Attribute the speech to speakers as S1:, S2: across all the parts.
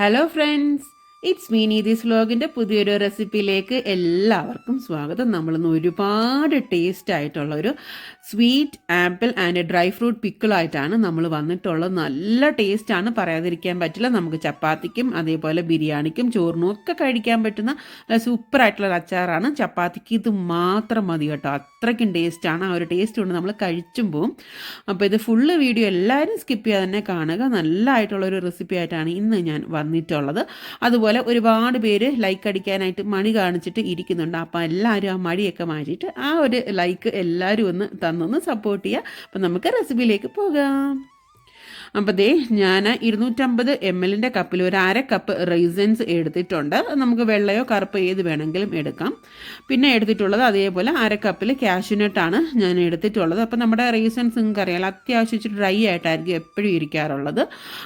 S1: Hello friends. It's me Neethi's വ്ലോഗിന്റെ പുതിയൊരു റെസിപ്പിയിലേക്ക് എല്ലാവർക്കും സ്വാഗതം. നമ്മളിന്ന് ഒരുപാട് ടേസ്റ്റ് ആയിട്ടുള്ള ഒരു sweet apple and dry fruit പിക്കിളായിട്ടാണ് നമ്മൾ വന്നിട്ടുള്ളത്. നല്ല ടേസ്റ്റാണ് പറയാതിരിക്കാൻ പറ്റില്ല. നമുക്ക് ചപ്പാത്തിക്കും അതേപോലെ ബിരിയാണിക്കും ചോറിനും ഒക്കെ കഴിക്കാൻ പറ്റുന്ന നല്ല സൂപ്പറായിട്ടുള്ള അച്ചാറാണ്. ചപ്പാത്തിക്ക് ഇത് മാത്രം മതി കേട്ടോ. അത്രയ്ക്കും ടേസ്റ്റാണ് ആ ഒരു ടേസ്റ്റ് കൊണ്ട് നമ്മൾ കഴിച്ചും പോവും. അപ്പോൾ ഇത് ഫുള്ള് വീഡിയോ എല്ലാവരും സ്കിപ്പ് ചെയ്യാതെ തന്നെ കാണുക. നല്ലതായിട്ടുള്ളൊരു റെസിപ്പി ആയിട്ടാണ് ഇന്ന് ഞാൻ വന്നിട്ടുള്ളത്. അതുപോലെ ഒരുപാട് പേര് ലൈക്ക് അടിക്കാനായിട്ട് മണി കാണിച്ചിട്ട് ഇരിക്കുന്നുണ്ട്. അപ്പോൾ എല്ലാവരും ആ മടിയൊക്കെ മാറ്റിയിട്ട് ആ ഒരു ലൈക്ക് എല്ലാവരും ഒന്ന് തന്നൊന്ന് സപ്പോർട്ട് ചെയ്യുക അപ്പം നമുക്ക് റെസിപ്പിയിലേക്ക് പോകാം. അപ്പോൾ ദേ ഞാൻ ഇരുന്നൂറ്റമ്പത് എം എല്ലിന്റെ കപ്പിൽ ഒരു അര കപ്പ് റൈസൻസ് എടുത്തിട്ടുണ്ട്. നമുക്ക് വെള്ളയോ കറുപ്പോ ഏത് വേണമെങ്കിലും എടുക്കാം. പിന്നെ എടുത്തിട്ടുള്ളത് അതേപോലെ അര കപ്പിൽ കാഷ്യൂനട്ടാണ് ഞാൻ എടുത്തിട്ടുള്ളത്. അപ്പോൾ നമ്മുടെ റൈസൻസ് നിങ്ങൾക്ക് അറിയാലോ അത്യാവശ്യം ഡ്രൈ ആയിട്ടായിരിക്കും എപ്പോഴും ഇരിക്കാറുള്ളത്.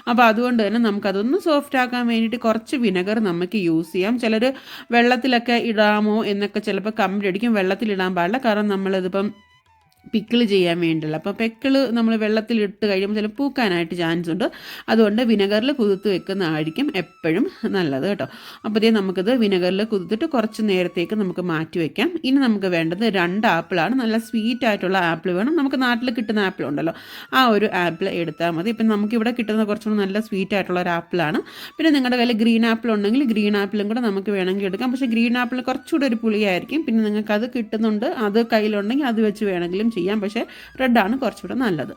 S1: അപ്പോൾ അതുകൊണ്ട് തന്നെ നമുക്കതൊന്ന് സോഫ്റ്റ് ആക്കാൻ വേണ്ടിയിട്ട് കുറച്ച് വിനെഗർ നമുക്ക് യൂസ് ചെയ്യാം. ചിലർ വെള്ളത്തിലൊക്കെ ഇടാമോ എന്നൊക്കെ ചിലപ്പോൾ കമ്പിടിക്കും വെള്ളത്തിലിടാൻ പാടില്ല. കാരണം നമ്മളിതിപ്പം പിക്കിൾ ചെയ്യാൻ വേണ്ടിയുള്ള. അപ്പോൾ പെക്കിൾ നമ്മൾ വെള്ളത്തിലിട്ട് കഴിയുമ്പോൾ ചില പൂക്കാനായിട്ട് ചാൻസ് ഉണ്ട്. അതുകൊണ്ട് വിനെഗറിൽ കുതിർത്ത് വെക്കുന്നതായിരിക്കും എപ്പോഴും നല്ലത് കേട്ടോ. അപ്പോൾ ഇതേ നമുക്കിത് വിനെഗറിൽ കുതിർത്തിട്ട് കുറച്ച് നേരത്തേക്ക് നമുക്ക് മാറ്റി വയ്ക്കാം ഇനി നമുക്ക് വേണ്ടത് രണ്ട് ആപ്പിളാണ് നല്ല സ്വീറ്റ് ആയിട്ടുള്ള ആപ്പിൾ വേണം. നമുക്ക് നാട്ടിൽ കിട്ടുന്ന ആപ്പിൾ ഉണ്ടല്ലോ. ആ ഒരു ആപ്പിൾ എടുത്താൽ മതി. ഇപ്പം നമുക്കിവിടെ കിട്ടുന്ന കുറച്ചുകൂടി നല്ല സ്വീറ്റ് ആയിട്ടുള്ള ഒരു ആപ്പിളാണ് പിന്നെ നിങ്ങളുടെ കയ്യിൽ ഗ്രീൻ ആപ്പിൾ ഉണ്ടെങ്കിൽ ഗ്രീൻ ആപ്പിളും കൂടെ നമുക്ക് വേണമെങ്കിൽ എടുക്കാം. പക്ഷേ ഗ്രീൻ ആപ്പിൾ കുറച്ചുകൂടെ ഒരു പുളിയായിരിക്കും. പിന്നെ നിങ്ങൾക്ക് അത് കിട്ടുന്നുണ്ട്. അത് കയ്യിലുണ്ടെങ്കിൽ അത് വെച്ച് വേണമെങ്കിലും ചെയ്യാം. പക്ഷേ റെഡാണ് കുറച്ചുകൂടെ നല്ലത്.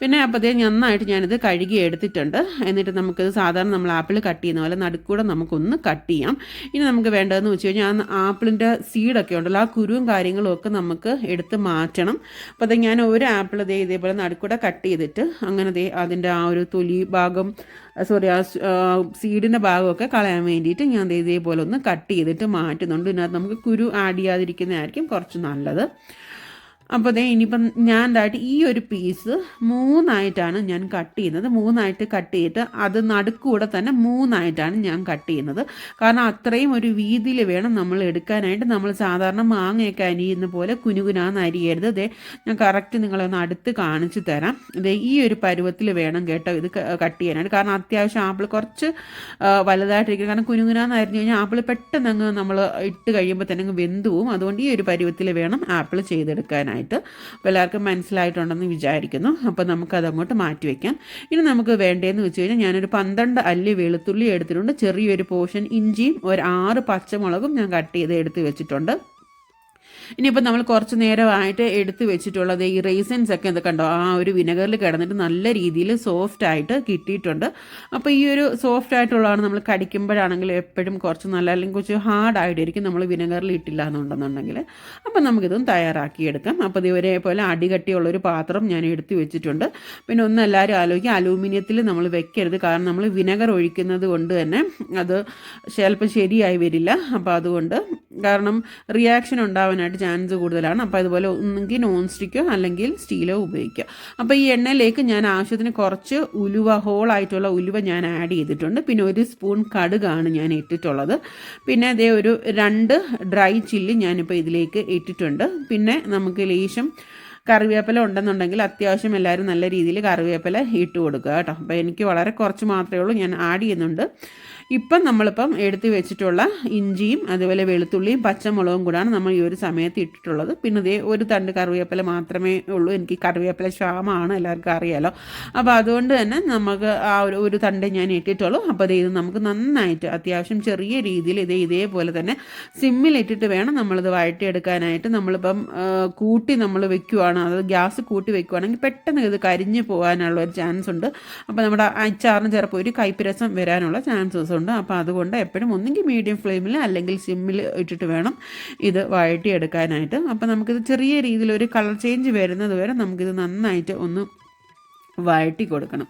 S1: പിന്നെ അപ്പോഴത്തേ നന്നായിട്ട് ഞാനിത് കഴുകി എടുത്തിട്ടുണ്ട്. എന്നിട്ട് നമുക്കിത് സാധാരണ നമ്മൾ ആപ്പിൾ കട്ട് ചെയ്യുന്ന പോലെ നടുക്കൂടെ നമുക്കൊന്ന് കട്ട് ചെയ്യാം. ഇനി നമുക്ക് വേണ്ടതെന്ന് വെച്ച് കഴിഞ്ഞാൽ ആപ്പിളിന്റെ സീഡൊക്കെ ഉണ്ടല്ലോ ആ കുരുവും കാര്യങ്ങളും ഒക്കെ നമുക്ക് എടുത്ത് മാറ്റണം. അപ്പോൾ അത് ഞാൻ ഒരു ആപ്പിൾ ദേ ഇതേപോലെ നടുക്കൂടെ കട്ട് ചെയ്തിട്ട് അങ്ങനെ ദേ അതിന്റെ ആ ഒരു തൊലി ഭാഗം സോറി ആ സീഡിന്റെ ഭാഗമൊക്കെ കളയാൻ വേണ്ടിയിട്ട് ഞാൻ ഇതേപോലെ ഒന്ന് കട്ട് ചെയ്തിട്ട് മാറ്റുന്നുണ്ട്. ഇതിനകത്ത് നമുക്ക് കുരു ആഡ് ചെയ്യാതിരിക്കുന്നതായിരിക്കും കുറച്ച് നല്ലത്. അപ്പോൾ ദേ ഇനിയിപ്പം ഞാൻ എന്തായിട്ട് ഈ ഒരു പീസ് മൂന്നായിട്ടാണ് ഞാൻ കട്ട് ചെയ്യുന്നത്. മൂന്നായിട്ട് കട്ട് ചെയ്തിട്ട് അത് നടുക്കൂടെ തന്നെ മൂന്നായിട്ടാണ് ഞാൻ കട്ട് ചെയ്യുന്നത്. കാരണം അത്രയും ഒരു വീതിയിൽ വേണം നമ്മൾ എടുക്കാനായിട്ട്. നമ്മൾ സാധാരണ മാങ്ങയൊക്കെ അരിയുന്ന പോലെ കുനുകുനാന്ന് അരിയരുത്. ദേ ഞാൻ കറക്റ്റ് നിങ്ങളെ ഒന്ന് അടുത്ത് കാണിച്ചു തരാം. ദേ ഈ ഒരു പരുവത്തിൽ വേണം കേട്ടോ ഇത് കട്ട് ചെയ്യാനായിട്ട്. കാരണം അത്യാവശ്യം ആപ്പിൾ കുറച്ച് വലുതായിട്ടിരിക്കും കാരണം കുനുകുനാന്ന് അരിഞ്ഞു കഴിഞ്ഞാൽ ആപ്പിൾ പെട്ടെന്ന് അങ്ങ് നമ്മൾ ഇട്ട് കഴിയുമ്പോൾ തന്നെ അങ്ങ് വെന്തുവും അതുകൊണ്ട് ഈ ഒരു പരുവത്തിൽ വേണം ആപ്പിൾ ചെയ്തെടുക്കാനായിട്ട്. അപ്പോൾ എല്ലാവർക്കും മനസ്സിലായിട്ടുണ്ടെന്ന് വിചാരിക്കുന്നു. അപ്പോൾ നമുക്കത് അങ്ങോട്ട് മാറ്റി വയ്ക്കാം ഇനി നമുക്ക് വേണ്ടതെന്ന് വെച്ച് കഴിഞ്ഞാൽ ഞാനൊരു പന്ത്രണ്ട് അല്ലി വെളുത്തുള്ളി എടുത്തിട്ടുണ്ട്. ചെറിയൊരു പോർഷൻ ഇഞ്ചിയും ഒരു ആറ് പച്ചമുളകും ഞാൻ കട്ട് ചെയ്ത് എടുത്ത് വെച്ചിട്ടുണ്ട്. ഇനിയിപ്പോൾ നമ്മൾ കുറച്ച് നേരമായിട്ട് എടുത്ത് വെച്ചിട്ടുള്ളത് ഈ റേസൻസ് ഒക്കെ ഇത് കണ്ടോ? ആ ഒരു വിനെഗറിൽ കിടന്നിട്ട് നല്ല രീതിയിൽ സോഫ്റ്റ് ആയിട്ട് കിട്ടിയിട്ടുണ്ട്. അപ്പോൾ ഈ ഒരു സോഫ്റ്റ് ആയിട്ടുള്ളതാണ് നമ്മൾ കടിക്കുമ്പോഴാണെങ്കിൽ എപ്പോഴും കുറച്ച് നല്ല അല്ലെങ്കിൽ കുറച്ച് ഹാർഡ് ആയിട്ടിരിക്കും നമ്മൾ വിനെഗറിൽ ഇട്ടില്ല എന്നുണ്ടെന്നുണ്ടെങ്കിൽ. അപ്പോൾ നമുക്കിതും തയ്യാറാക്കിയെടുക്കാം. അപ്പോൾ ഇതുവരെ പോലെ അടികട്ടിയുള്ളൊരു പാത്രം ഞാൻ എടുത്ത് വെച്ചിട്ടുണ്ട്. പിന്നെ ഒന്ന് എല്ലാവരും ആലോചിക്കുക അലൂമിനിയത്തിൽ നമ്മൾ വെക്കരുത്. കാരണം നമ്മൾ വിനെഗർ ഒഴിക്കുന്നത് കൊണ്ട് തന്നെ അത് ചിലപ്പോൾ ശരിയായി വരില്ല. അപ്പോൾ അതുകൊണ്ട് കാരണം റിയാക്ഷൻ ഉണ്ടാവാനായിട്ട് ചാൻസ് കൂടുതലാണ്. അപ്പോൾ അതുപോലെ ഒന്നെങ്കിൽ നോൺ സ്റ്റിക്കോ അല്ലെങ്കിൽ സ്റ്റീലോ ഉപയോഗിക്കുക. അപ്പോൾ ഈ എണ്ണയിലേക്ക് ഞാൻ ആവശ്യത്തിന് കുറച്ച് ഉലുവ ഹോളായിട്ടുള്ള ഉലുവ ഞാൻ ആഡ് ചെയ്തിട്ടുണ്ട്. പിന്നെ ഒരു സ്പൂൺ കടുകാണ് ഞാൻ ഇട്ടിട്ടുള്ളത്. പിന്നെ അതേ ഒരു രണ്ട് ഡ്രൈ ചില്ലി ഞാനിപ്പോൾ ഇതിലേക്ക് ഇട്ടിട്ടുണ്ട്. പിന്നെ നമുക്ക് ലേശം കറിവേപ്പില ഉണ്ടെന്നുണ്ടെങ്കിൽ അത്യാവശ്യം എല്ലാവരും നല്ല രീതിയിൽ കറിവേപ്പില ഇട്ട് കൊടുക്കുക കേട്ടോ. അപ്പോൾ എനിക്ക് വളരെ കുറച്ച് മാത്രമേ ഉള്ളൂ. ഞാൻ ആഡ് ചെയ്യുന്നുണ്ട്. ഇപ്പം നമ്മളിപ്പം എടുത്ത് വെച്ചിട്ടുള്ള ഇഞ്ചിയും അതുപോലെ വെളുത്തുള്ളിയും പച്ചമുളകും കൂടാണ് നമ്മൾ ഈ ഒരു സമയത്ത് ഇട്ടിട്ടുള്ളത്. പിന്നെ ഇതേ ഒരു തണ്ട് കറിവേപ്പില മാത്രമേ ഉള്ളൂ. എനിക്ക് കറിവേപ്പില ക്ഷാമമാണ് എല്ലാവർക്കും അറിയാലോ. അപ്പോൾ അതുകൊണ്ട് തന്നെ നമുക്ക് ആ ഒരു ഒരു തണ്ട് ഞാൻ ഇട്ടിട്ടുള്ളൂ. അപ്പോൾ ഇത് നമുക്ക് നന്നായിട്ട് അത്യാവശ്യം ചെറിയ രീതിയിൽ ഇതേ ഇതേപോലെ തന്നെ സിമ്മിലിട്ടിട്ട് വേണം നമ്മളിത് വഴറ്റിയെടുക്കാനായിട്ട്. നമ്മളിപ്പം കൂട്ടി നമ്മൾ വെക്കുവാണ്. അതായത് ഗ്യാസ് കൂട്ടി വെക്കുവാണെങ്കിൽ പെട്ടെന്ന് ഇത് കരിഞ്ഞു പോകാനുള്ള ഒരു ചാൻസ് ഉണ്ട് അപ്പോൾ നമ്മുടെ അച്ചാറിന് ചിലപ്പോൾ ഒരു കൈപ്പിരസം വരാനുള്ള ചാൻസസ് ഉണ്ട് അപ്പോൾ അതുകൊണ്ട് എപ്പോഴും ഒന്നുകിൽ മീഡിയം ഫ്ലെയിമിൽ അല്ലെങ്കിൽ സിമ്മിൽ ഇട്ടിട്ട് വേണം ഇത് വഴറ്റിയെടുക്കാനായിട്ട്. അപ്പോൾ നമുക്കിത് ചെറിയ രീതിയിൽ ഒരു കളർ ചേഞ്ച് വരുന്നത് വരെ നമുക്കിത് നന്നായിട്ട് ഒന്ന് വഴറ്റി കൊടുക്കണം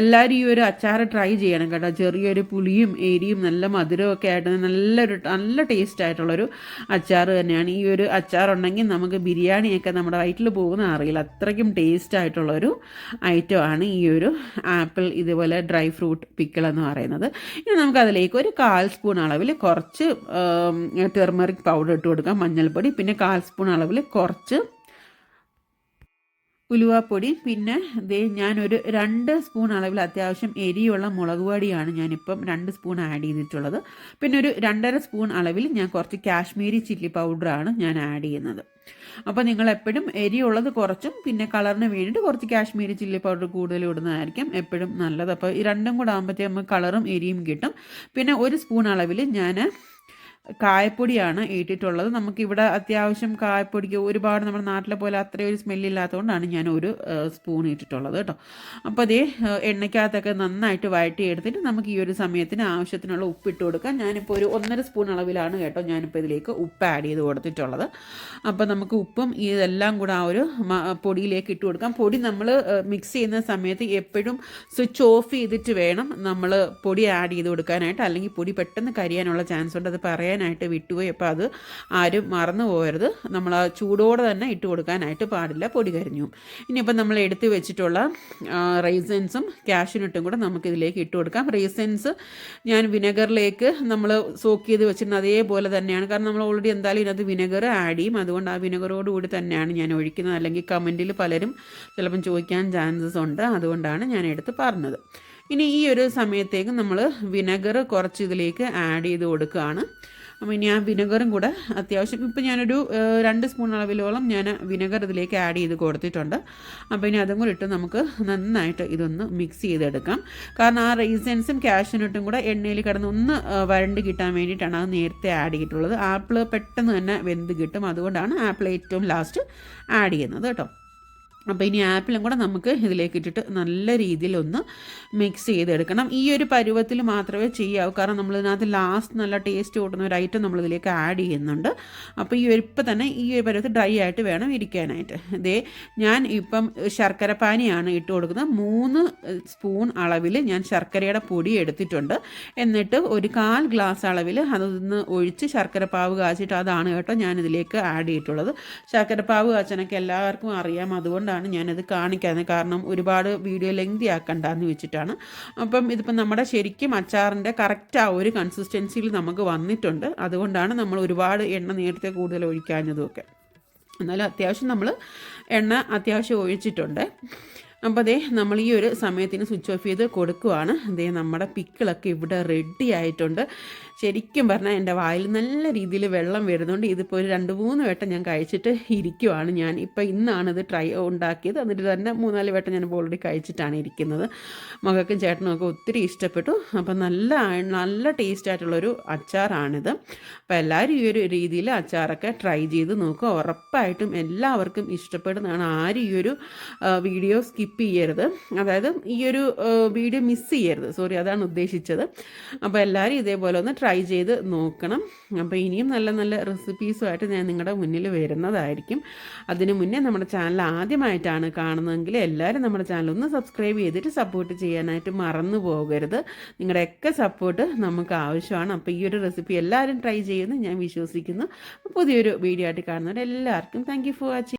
S1: എല്ലാവരും ഈ ഒരു അച്ചാർ ട്രൈ ചെയ്യണം കേട്ടോ. ചെറിയൊരു പുളിയും എരിയും നല്ല മധുരവും ഒക്കെ ആയിട്ട് നല്ലൊരു നല്ല ടേസ്റ്റ് ആയിട്ടുള്ളൊരു അച്ചാർ തന്നെയാണ്. ഈ ഒരു അച്ചാർ ഉണ്ടെങ്കിൽ നമുക്ക് ബിരിയാണിയൊക്കെ നമ്മുടെ വയറ്റിൽ പോകുന്ന അറിയില്ല. അത്രയ്ക്കും ടേസ്റ്റ് ആയിട്ടുള്ളൊരു ഐറ്റമാണ് ഈ ഒരു ആപ്പിൾ ഇതുപോലെ ഡ്രൈ ഫ്രൂട്ട് പിക്കിൾ എന്ന് പറയുന്നത്. ഇനി നമുക്ക് അതിലേക്ക് ഒരു കാൽ സ്പൂൺ അളവിൽ കുറച്ച് ടെർമറിക് പൗഡർ ഇട്ട് കൊടുക്കാം മഞ്ഞൾപ്പൊടി. പിന്നെ കാൽ സ്പൂൺ അളവിൽ കുറച്ച് ഉലുവാപ്പൊടി പിന്നെ ദേ ഞാനൊരു രണ്ട് സ്പൂൺ അളവിൽ അത്യാവശ്യം എരിയുള്ള മുളക് പൊടിയാണ് ഞാനിപ്പം രണ്ട് സ്പൂൺ ആഡ് ചെയ്തിട്ടുള്ളത്. പിന്നെ ഒരു രണ്ടര സ്പൂൺ അളവിൽ ഞാൻ കുറച്ച് കാശ്മീരി ചില്ലി പൗഡറാണ് ഞാൻ ആഡ് ചെയ്യുന്നത്. അപ്പോൾ നിങ്ങൾ എപ്പോഴും എരിയുള്ളത് കുറച്ചും പിന്നെ കളറിന് വേണ്ടിയിട്ട് കുറച്ച് കാശ്മീരി ചില്ലി പൗഡർ കൂടുതൽ ഇടുന്നതായിരിക്കും എപ്പോഴും നല്ലത്. അപ്പോൾ ഈ രണ്ടും കൂടെ ആകുമ്പോഴത്തേക്കും നമുക്ക് കളറും എരിയും കിട്ടും. പിന്നെ ഒരു സ്പൂൺ അളവിൽ ഞാൻ കായപ്പൊടിയാണ് ഇട്ടിട്ടുള്ളത്. നമുക്കിവിടെ അത്യാവശ്യം കായപ്പൊടിക്ക് ഒരുപാട് നമ്മുടെ നാട്ടിലെ പോലെ അത്രയും ഒരു സ്മെല്ലില്ലാത്തതുകൊണ്ടാണ് ഞാൻ ഒരു സ്പൂൺ ഇട്ടിട്ടുള്ളത് കേട്ടോ. അപ്പോൾ അതേ എണ്ണയ്ക്കകത്തൊക്കെ നന്നായിട്ട് വഴറ്റി എടുത്തിട്ട് നമുക്ക് ഈ ഒരു സമയത്തിന് ആവശ്യത്തിനുള്ള ഉപ്പ് ഇട്ട് കൊടുക്കാം. ഞാനിപ്പോൾ ഒരു ഒന്നര സ്പൂൺ അളവിലാണ് കേട്ടോ ഞാനിപ്പോൾ ഇതിലേക്ക് ഉപ്പ് ആഡ് ചെയ്ത് കൊടുത്തിട്ടുള്ളത്. അപ്പോൾ നമുക്ക് ഉപ്പും ഇതെല്ലാം കൂടെ ആ ഒരു പൊടിയിലേക്ക് ഇട്ട് കൊടുക്കാം. പൊടി നമ്മൾ മിക്സ് ചെയ്യുന്ന സമയത്ത് എപ്പോഴും സ്വിച്ച് ഓഫ് ചെയ്തിട്ട് വേണം നമ്മൾ പൊടി ആഡ് ചെയ്ത് കൊടുക്കാനായിട്ട്. അല്ലെങ്കിൽ പൊടി പെട്ടെന്ന് കരിയാനുള്ള ചാൻസ് ഉണ്ട്. അത് പറയാൻ ചെയ്യാനായിട്ട് വിട്ടുപോയി. അപ്പോൾ അത് ആരും മറന്നു പോകരുത്. നമ്മൾ ആ ചൂടോടെ തന്നെ ഇട്ട് കൊടുക്കാനായിട്ട് പാടില്ല. പൊടി കരിഞ്ഞു. ഇനിയിപ്പോൾ നമ്മൾ എടുത്ത് വെച്ചിട്ടുള്ള റൈസൻസും കാഷ്യൂനട്ടും കൂടെ നമുക്കിതിലേക്ക് ഇട്ട് കൊടുക്കാം. റൈസൻസ് ഞാൻ വിനെഗറിലേക്ക് നമ്മൾ സോക്ക് ചെയ്ത് വെച്ചിരുന്ന അതേപോലെ തന്നെയാണ്. കാരണം നമ്മൾ ഓൾറെഡി എന്തായാലും ഇതിനകത്ത് വിനെഗർ ആഡ് ചെയ്യും. അതുകൊണ്ട് ആ വിനെഗറോട് കൂടി തന്നെയാണ് ഞാൻ ഒഴിക്കുന്നത്. അല്ലെങ്കിൽ കമന്റിൽ പലരും ചിലപ്പം ചോദിക്കാൻ ചാൻസസ് ഉണ്ട്. അതുകൊണ്ടാണ് ഞാൻ എടുത്ത് പറഞ്ഞത്. ഇനി ഈ ഒരു സമയത്തേക്ക് നമ്മൾ വിനെഗർ കുറച്ച് ഇതിലേക്ക് ആഡ് ചെയ്ത് കൊടുക്കുകയാണ്. അപ്പോൾ ഇനി ആ വിനെഗറും കൂടെ അത്യാവശ്യം ഇപ്പം ഞാനൊരു രണ്ട് സ്പൂൺ അളവിലോളം ഞാൻ വിനെഗർ ഇതിലേക്ക് ആഡ് ചെയ്ത് കൊടുത്തിട്ടുണ്ട്. അപ്പോൾ ഇനി അതും കൂടി ഇട്ട് നമുക്ക് നന്നായിട്ട് ഇതൊന്ന് മിക്സ് ചെയ്തെടുക്കാം. കാരണം ആ റീസൻസും കാഷ്യനട്ടും കൂടെ എണ്ണയിൽ കിടന്ന് ഒന്ന് വരണ്ട് കിട്ടാൻ വേണ്ടിയിട്ടാണ് അത് നേരത്തെ ആഡ് ചെയ്തിട്ടുള്ളത്. ആപ്പിൾ പെട്ടെന്ന് തന്നെ വെന്ത് കിട്ടും. അതുകൊണ്ടാണ് ആപ്പിൾ ഏറ്റവും ലാസ്റ്റ് ആഡ് ചെയ്യുന്നത് കേട്ടോ. അപ്പോൾ ഇനി ആപ്പിളും കൂടെ നമുക്ക് ഇതിലേക്ക് ഇട്ടിട്ട് നല്ല രീതിയിൽ ഒന്ന് മിക്സ് ചെയ്തെടുക്കണം. ഈ ഒരു പരുവത്തിൽ മാത്രമേ ചെയ്യാവൂ. കാരണം നമ്മൾ ഇതിനകത്ത് ലാസ്റ്റ് നല്ല ടേസ്റ്റ് കൂട്ടുന്ന ഒരു ഐറ്റം നമ്മൾ ഇതിലേക്ക് ആഡ് ചെയ്യുന്നുണ്ട്. അപ്പോൾ ഈ ഒരു ഇപ്പം തന്നെ ഈ ഒരു പരുവത്തിൽ ഡ്രൈ ആയിട്ട് വേണം ഇരിക്കാനായിട്ട്. ഇതേ ഞാൻ ഇപ്പം ശർക്കര പാനിയാണ് ഇട്ട് കൊടുക്കുന്നത്. മൂന്ന് സ്പൂൺ അളവിൽ ഞാൻ ശർക്കരയുടെ പൊടി എടുത്തിട്ടുണ്ട്. എന്നിട്ട് ഒരു കാൽ ഗ്ലാസ് അളവിൽ അതൊന്ന് ഒഴിച്ച് ശർക്കര പാവ് കാച്ചിട്ട് അതാണ് കേട്ടോ ഞാനിതിലേക്ക് ആഡ് ചെയ്തിട്ടുള്ളത്. ശർക്കര പാവ് കാച്ചനൊക്കെ എല്ലാവർക്കും അറിയാം. അതുകൊണ്ടാണ് അതുകൊണ്ടാണ് ഞാനത് കാണിക്കാതെ കാരണം ഒരുപാട് വീഡിയോ ലെങ്തി ആക്കണ്ടെന്ന് വെച്ചിട്ടാണ്. അപ്പം ഇതിപ്പം നമ്മുടെ ശരിക്കും അച്ചാറിന്റെ കറക്റ്റ് ആ ഒരു കൺസിസ്റ്റൻസിയിൽ നമുക്ക് വന്നിട്ടുണ്ട്. അതുകൊണ്ടാണ് നമ്മൾ ഒരുപാട് എണ്ണ നേരത്തെ കൂടുതൽ ഒഴിക്കാഞ്ഞതുമൊക്കെ. എന്നാലും അത്യാവശ്യം നമ്മൾ എണ്ണ അത്യാവശ്യം ഒഴിച്ചിട്ടുണ്ട്. അപ്പോൾ അതേ നമ്മൾ ഈ ഒരു സമയത്തിന് സ്വിച്ച് ഓഫ് ചെയ്ത് കൊടുക്കുവാണ്. അതേ നമ്മുടെ പിക്കിളൊക്കെ ഇവിടെ റെഡി ആയിട്ടുണ്ട്. ശരിക്കും പറഞ്ഞാൽ എന്റെ വായിൽ നല്ല രീതിയിൽ വെള്ളം വരുന്നുണ്ട്. ഇതിപ്പോൾ ഒരു രണ്ട് മൂന്ന് വട്ടം ഞാൻ കഴിച്ചിട്ട് ഇരിക്കുവാണ് ഞാൻ. ഇപ്പോൾ ഇന്നാണ് ഇത് ട്രൈ ഉണ്ടാക്കിയത്. എന്നിട്ട് തന്നെ മൂന്നാൽ വട്ടം ഞാൻ ഓൾറെഡി കഴിച്ചിട്ടാണ് ഇരിക്കുന്നത്. മകൾക്കും ചേട്ടനും ഒക്കെ ഒത്തിരി ഇഷ്ടപ്പെട്ടു. അപ്പം നല്ല നല്ല ടേസ്റ്റ് ആയിട്ടുള്ളൊരു അച്ചാറാണിത്. അപ്പോൾ എല്ലാവരും ഈ ഒരു രീതിയിൽ അച്ചാറൊക്കെ ട്രൈ ചെയ്ത് നോക്കുക. ഉറപ്പായിട്ടും എല്ലാവർക്കും ഇഷ്ടപ്പെടുന്നതാണ്. ആരും ഈ ഒരു വീഡിയോ സ്കിപ്പ് ചെയ്യരുത്. അതായത് ഈ ഒരു വീഡിയോ മിസ് ചെയ്യരുത്. സോറി അതാണ് ഉദ്ദേശിച്ചത്. അപ്പോൾ എല്ലാവരും ഇതേപോലെ ഒന്ന് ട്രൈ ട്രൈ ചെയ്ത് നോക്കണം. അപ്പോൾ ഇനിയും നല്ല നല്ല റെസിപ്പീസുമായിട്ട് ഞാൻ നിങ്ങളുടെ മുന്നിൽ വരുന്നതായിരിക്കും. അതിനു മുന്നേ നമ്മുടെ ചാനൽ ആദ്യമായിട്ടാണ് കാണുന്നതെങ്കിൽ എല്ലാവരും നമ്മുടെ ചാനൽ ഒന്ന് സബ്സ്ക്രൈബ് ചെയ്തിട്ട് സപ്പോർട്ട് ചെയ്യാനായിട്ട് മറന്നു പോകരുത്. നിങ്ങളുടെയൊക്കെ സപ്പോർട്ട് നമുക്ക് ആവശ്യമാണ്. അപ്പോൾ ഈ ഒരു റെസിപ്പി എല്ലാവരും ട്രൈ ചെയ്യുമെന്ന് ഞാൻ വിശ്വസിക്കുന്നു. പുതിയൊരു വീഡിയോ ആയിട്ട് കാണുന്നവർ എല്ലാവർക്കും താങ്ക് ഫോർ വാച്ചിങ്